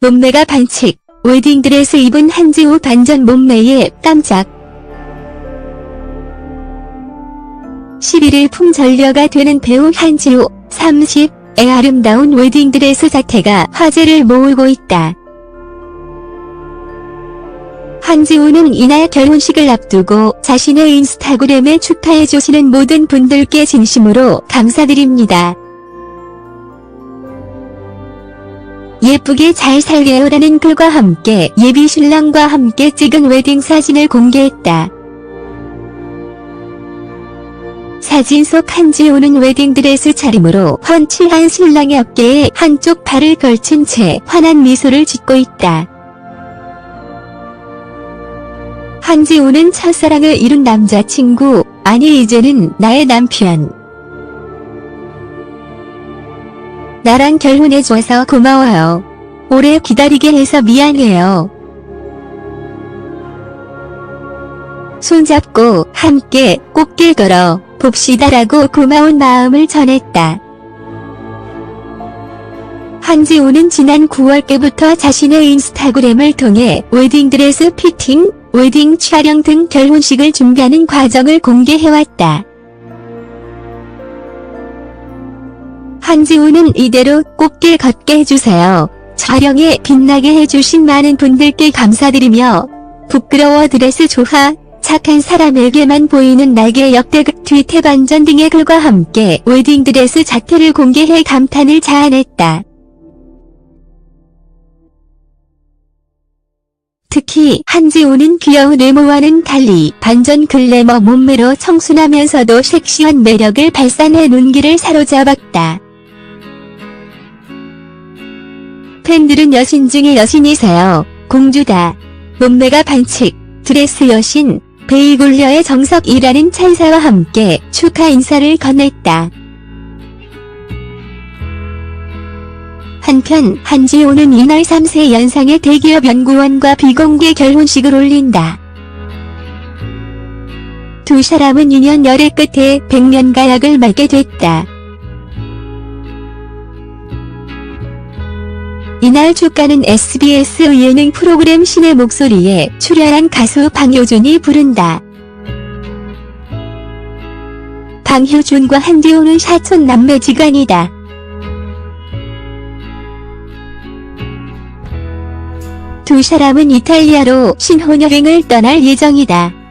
몸매가 반칙, 웨딩드레스 입은 한지우 반전 몸매에 깜짝. 11일 풍전녀가 되는 배우 한지우 30의 아름다운 웨딩드레스 자태가 화제를 모으고 있다. 한지우는 이날 결혼식을 앞두고 자신의 인스타그램에 축하해주시는 모든 분들께 진심으로 감사드립니다. 예쁘게 잘 살게요라는 글과 함께 예비 신랑과 함께 찍은 웨딩 사진을 공개했다. 사진 속 한지우는 웨딩드레스 차림으로 훤칠한 신랑의 어깨에 한쪽 팔을 걸친 채 환한 미소를 짓고 있다. 한지우는 첫사랑을 이룬 남자친구, 아니 이제는 나의 남편. 나랑 결혼해줘서 고마워요. 오래 기다리게 해서 미안해요. 손잡고 함께 꽃길 걸어 봅시다라고 고마운 마음을 전했다. 한지우는 지난 9월께부터 자신의 인스타그램을 통해 웨딩드레스 피팅, 웨딩 촬영 등 결혼식을 준비하는 과정을 공개해왔다. 한지우는 이대로 꽃길 걷게 해주세요. 촬영에 빛나게 해주신 많은 분들께 감사드리며 부끄러워 드레스 좋아 착한 사람에게만 보이는 날개 역대급 트위터 반전 등의 글과 함께 웨딩드레스 자태를 공개해 감탄을 자아냈다. 특히 한지우는 귀여운 외모와는 달리 반전 글래머 몸매로 청순하면서도 섹시한 매력을 발산해 눈길을 사로잡았다. 팬들은 여신 중에 여신이세요. 공주다. 몸매가 반칙. 드레스 여신. 베이굴려의 정석이라는 찬사와 함께 축하 인사를 건넸다. 한편 한지호는 이날 3세 연상의 대기업 연구원과 비공개 결혼식을 올린다. 두 사람은 2년 열애 끝에 백년가약을 맺게 됐다. 이날 축가는 SBS 예능 프로그램 신의 목소리에 출연한 가수 방효준이 부른다. 방효준과 한지호는 사촌 남매지간이다. 두 사람은 이탈리아로 신혼여행을 떠날 예정이다.